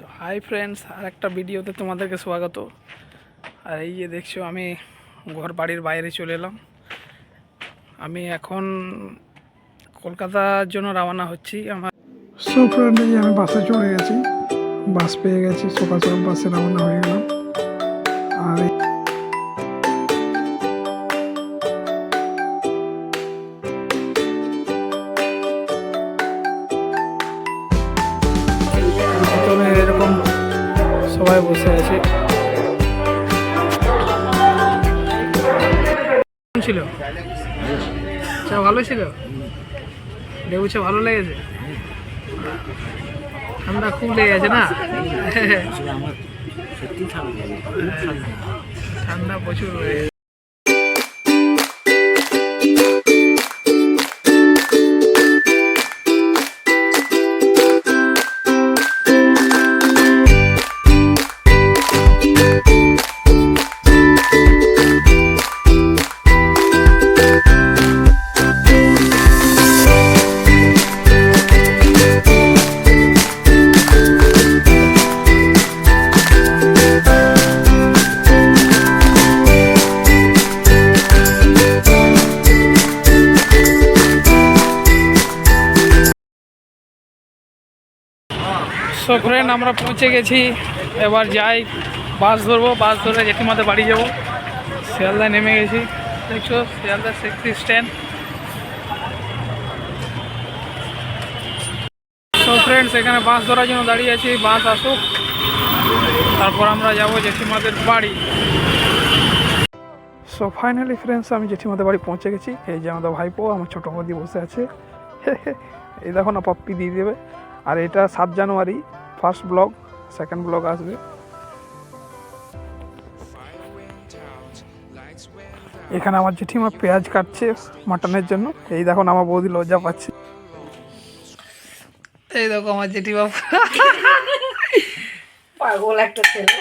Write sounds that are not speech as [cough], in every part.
তো hi friends আর একটা ভিডিওতে তোমাদেরকে স্বাগত। আর এই যে দেখছ, আমি ঘর বাড়ির বাইরে চলে এলাম। আমি এখন কলকাতার জন্য রওনা হচ্ছি। আমার সো ফ্রেন্ড এই আমি বাসে চলে গেছি। বাস পেয়ে গেছি, সকাল সকাল বাসে রওনা হয়ে গেলাম। আর সবাই বসে আছে। ছিল? চা ভালো ছিল? লেবু চা ভালো লেগেছে? ঠান্ডা খুব লেগে গেছে না ঠান্ডা। প্রচুর হয়ে সো ফ্রেন্ড আমরা পৌঁছে গেছি। এবার যাই, বাস ধরবো, বাস ধরে জেঠিমাতে বাড়ি যাব। শিয়ালদায় নেমে গেছি। দেখছ, শিয়ালদা সেক্সি স্ট্যান্ড সো ফ্রেন্ডস এখানে বাস ধরার জন্য দাঁড়িয়ে আছি, বাস আসুক। তারপর আমরা যাব জেঠিমাদের বাড়ি। সো ফাইনালি ফ্রেন্ডস আমি জেঠিমাদের বাড়ি পৌঁছে গেছি। এই যে আমাদের ভাইপো, আমার ছোটো বৌদি বসে আছে। [laughs] এই দেখো না, পপ্পি দিয়ে দেবে। আর এটা সাত January first blog second blog আসবে। এখানে আমার জেঠিমা পেঁয়াজ কাটছে মাটনের জন্য। এই দেখো না আমার বৌদি লজ্জা পাচ্ছে। এই দেখো আমার জেঠিমা। পাগল একটা ছেলে।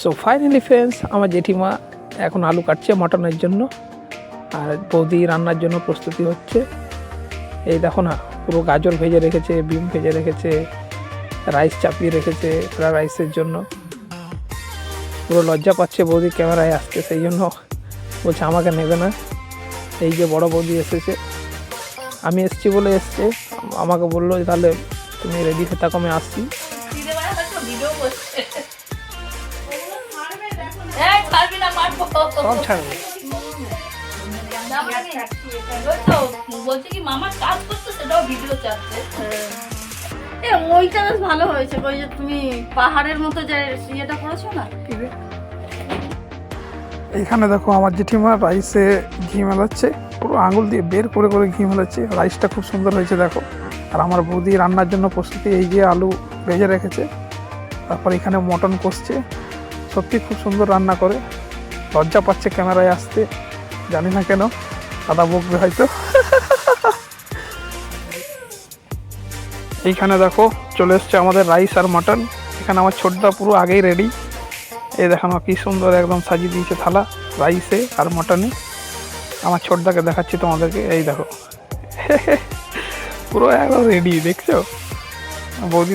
সো ফাইনালি ফ্রেন্ডস আমার জেঠিমা এখন আলু কাটছে মটনের জন্য। আর বৌদি রান্নার জন্য প্রস্তুতি হচ্ছে। এই দেখো না পুরো গাজর ভেজে রেখেছে বিম ভেজে রেখেছে রাইস চাপিয়ে রেখেছে ফ্রাইড রাইসের জন্য। পুরো লজ্জা পাচ্ছে বৌদি ক্যামেরায় আসতে সেই জন্য বলছে আমাকে নেবে না। এই যে বড় বৌদি এসেছে। আমি এসছি বলে এসছে। আমাকে বলল তাহলে তুমি রেডি হয়ে থাকো আমি আসছি। সব ছাড়বে। বলছে কি মামা কাজ করছে সেটাও ভিডিও চাচ্ছে এ ওইটা বেশ ভালো হয়েছে ওই যে তুমি পাহাড়ের মতো যে ইয়েটা করেছ না? এখানে দেখো আমার জেঠিমা রাইসে ঘি মেলাচ্ছে পুরো আঙুল দিয়ে বের করে করে ঘি মেলাচ্ছে। রাইসটা খুব সুন্দর হয়েছে দেখো। আর আমার বৌদি রান্নার জন্য প্রস্তুতি এই যে আলু ভেজে রেখেছে। তারপর এখানে মটন কষছে। সত্যি খুব সুন্দর রান্না করে। লজ্জা পাচ্ছে ক্যামেরায় আসতে জানি না কেন। দাদা বকবে হয়তো। এইখানে দেখো, চলে এসছে আমাদের রাইস আর মাটন। এখানে আমার ছোটদা পুরো আগেই রেডি এই দেখানো কি সুন্দর একদম সাজিয়ে দিয়েছে থালা, রাইসে আর মটনে। আমার ছোটদাকে দেখাচ্ছি তোমাদেরকে, এই দেখো। [laughs] পুরো একদম রেডি দেখছ? বৌদি